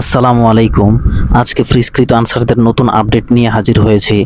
আসসালামু আলাইকুম। আজকে ফ্রিস্কৃত আনসারদের নতুন আপডেট নিয়ে হাজির হয়েছি।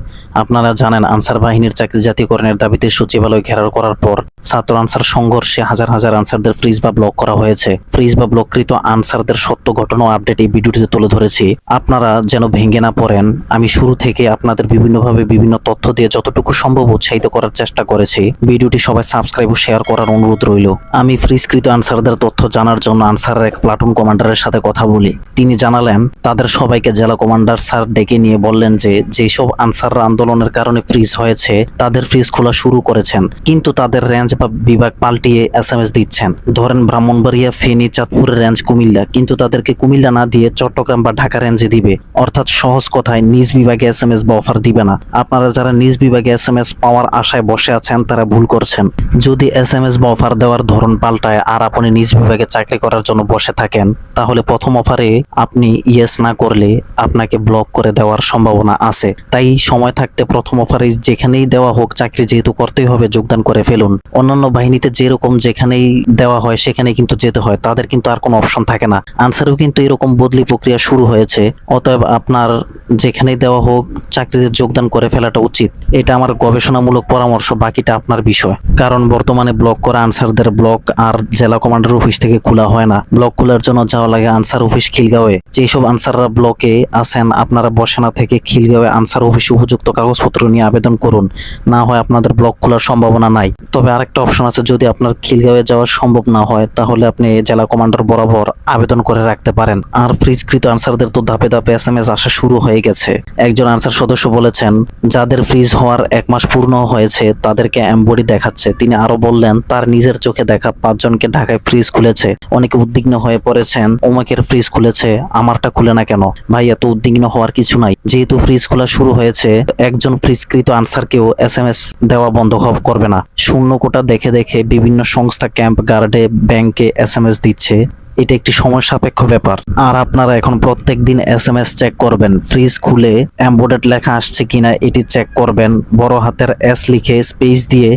আপনারা জানেন, আনসার বাহিনীর চাকরি জাতীয়করণের দাবিতে সচিবালয় ঘেরাও করার পর ছাত্র আনসার সংঘর্ষে হাজার হাজার আনসারদের ফ্রিজ বা ব্লক করা হয়েছে। ফ্রিজ বা ব্লককৃত আনসারদের সত্য ঘটনা আপডেট এই ভিডিওটিতে তুলে ধরেছি। আপনারা যেন ভেঙে না পড়েন, আমি শুরু থেকে আপনাদের বিভিন্নভাবে বিভিন্ন তথ্য দিয়ে যতটুকু সম্ভব উৎসাহিত করার চেষ্টা করেছি। ভিডিওটি সবাই সাবস্ক্রাইব ও শেয়ার করার অনুরোধ রইল। আমি ফ্রিজকৃত আনসারদের তথ্য জানার জন্য আনসারের এক প্লাটুন কমান্ডারের সাথে কথা বলি। তিনি জানালেন, তাদের সবাইকে জেলা কমান্ডার স্যার ডেকে নিয়ে বললেন যে, যেসব আনসাররা আন্দোলনের কারণে ফ্রিজ হয়েছে, তাদের ফ্রিজ খোলা শুরু করেছেন, কিন্তু তাদের রেঞ্জ বা বিভাগ পাল্টিয়ে এস এম এস দিচ্ছেন। ধরেন ব্রাহ্মণবাড়িয়া, ফেনী, চাঁদপুরের রেঞ্জ কুমিল্লা, কিন্তু তাদেরকে কুমিল্লা না দিয়ে চট্টগ্রাম বা ঢাকা রেঞ্জে দিবে। অর্থাৎ সহজ কথায় নিজ বিভাগে এস এম এস বা অফার দিবে না। আপনারা যারা নিজ বিভাগে এস এম এস পাওয়ার আশায় বসে আছেন, তারা ভুল করছেন। যদি এস এম এস বা অফার দেওয়ার ধরন পাল্টায় আর আপনি নিজ বিভাগে চাকরি করার জন্য বসে থাকেন, তাহলে প্রথম অফারে আপনি ইয়েস না করলে আপনাকে ব্লক করে দেওয়ার সম্ভাবনা আছে। তাই সময় থাকতে প্রথম অফারে যেখানেই দেওয়া হোক, চাকরি যেহেতু করতেই হবে, যোগদান করে ফেলুন। অন্যান্য বাহিনীতে যেরকম যেখানেই দেওয়া হয় সেখানে কিন্তু যেতে হয়। তাদের কিন্তু আর কোনো অপশন থাকে না। আনসারেও কিন্তু এরকম বদলি প্রক্রিয়া শুরু হয়েছে। অতএব আপনার যেখানেই দেওয়া হোক, চাকরিতে যোগদান করে ফেলাটা উচিত। এটা আমার গবেষণামূলক পরামর্শ, বাকিটা আপনার বিষয়। কারণ বর্তমানে ব্লক করা আনসারদের ব্লক আর জেলা কমান্ডার অফিস থেকে খোলা হয় না। ব্লক খোলার জন্য যাওয়া লাগে আনসার অফিস খিলগাঁওয়ে। যেসব আনসাররা ব্লকে আছেন, আপনারা বসে না থেকে খিলগাঁওয়ে আনসার অফিসে উপযুক্ত কাগজপত্র নিয়ে আবেদন করুন। না হয় আপনাদের ব্লক খোলার সম্ভাবনা নাই। তবে আরেকটা অপশন আছে, যদি আপনার খিলগাঁওয়ে যাওয়া সম্ভব না হয়, তাহলে আপনি জেলা কমান্ডার বরাবর আবেদন করে রাখতে পারেন। আর ফ্রিজকৃত আনসারদের তো ধাপে ধাপে এস এম এস আসা শুরু হয়ে গেছে। একজন আনসার সদস্য বলেছেন, যাদের ফ্রিজ হওয়ার এক মাস পূর্ণ হয়েছে, তাদেরকে অ্যাম্বডি দেখাচ্ছে। তিনি আরও বললেন, তার নিজের চোখে দেখা পাঁচজনকে ঢাকায় ফ্রিজ খুলেছে। অনেকে উদ্বিগ্ন হয়ে পড়েছেন, ওমাকের ফ্রিজ খুলেছে। আমারটা খুলে না কেন? ভাই, এত উদ্বিগ্ন হওয়ার কিছু নাই। যেহেতু ফ্রিজ খোলা শুরু হয়েছে, একজন ফ্রিজকৃত আনসারকেও এস এম এস দেওয়া বন্ধ করবে না। শূন্য কোটা দেখে দেখে বিভিন্ন সংস্থা ক্যাম্প গার্ডে ব্যাংকে এস এম এস দিচ্ছে। এটা একটি সময় সাপেক্ষ ব্যাপার। আর আপনারা এখন প্রত্যেক দিন এস এম এস চেক করবেন। ফ্রিজ খুলে এম্বোডেড লেখা আসছে কিনা এটি চেক করবেন। বড় হাতের এস লিখে স্পেস দিয়ে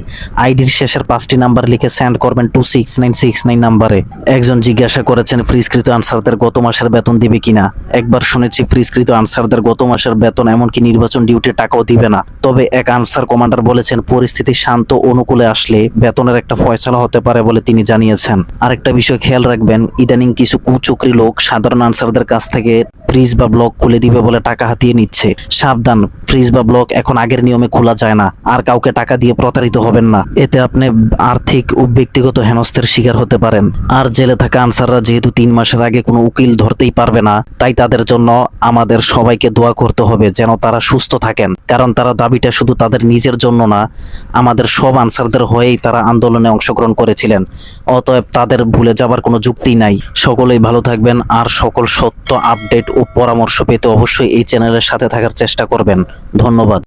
আইডির শেষের পাঁচটি নাম্বার লিখে সেন্ড করবেন two six nine six nine নাম্বারে একজন জিজ্ঞাসা করেছেন ফ্রিজকৃত আনসারদের গত মাসের বেতন দিবে কিনা? একবার শুনেছি ফ্রিজকৃত আনসারদের গত মাসের বেতন এমনকি নির্বাচন ডিউটি টাকাও দিবে না। তবে এক আনসার কমান্ডার বলেছেন, পরিস্থিতি শান্ত অনুকূলে আসলে বেতনের একটা ফয়সালা হতে পারে বলে তিনি জানিয়েছেন। আরেকটা বিষয় খেয়াল রাখবেন ইদানিং কিছু কুচক্রি লোক সাধারণ আনসারদের কাছ থেকে ফ্রিজ বা ব্লক খুলে দিবে বলে টাকা হাতিয়ে নিচ্ছে। সাবধান, ফ্রিজ বা ব্লক এখন আগের নিয়মে খোলা যায় না। আর কাউকে টাকা দিয়ে প্রতারিত হবেন না। এতে আপনি আর্থিক ও ব্যক্তিগত হেনস্থের শিকার হতে পারেন। আর জেলে থাকা আনসাররা যেহেতু তিন মাসের আগে কোনো উকিল ধরতেই পারবে না, তাই তাদের জন্য আমাদের সবাইকে দোয়া করতে হবে যেন তারা সুস্থ থাকেন। কারণ তারা দাবিটা শুধু তাদের নিজের জন্য না, আমাদের সব আনসারদের হয়েই তারা আন্দোলনে অংশগ্রহণ করেছিলেন। অতএব তাদের ভুলে যাবার কোনো যুক্তি নাই। সকলেই ভালো থাকবেন। আর সকল সত্য আপডেট ও পরামর্শ পেতে অবশ্যই এই চ্যানেলের সাথে থাকার চেষ্টা করবেন। ধন্যবাদ।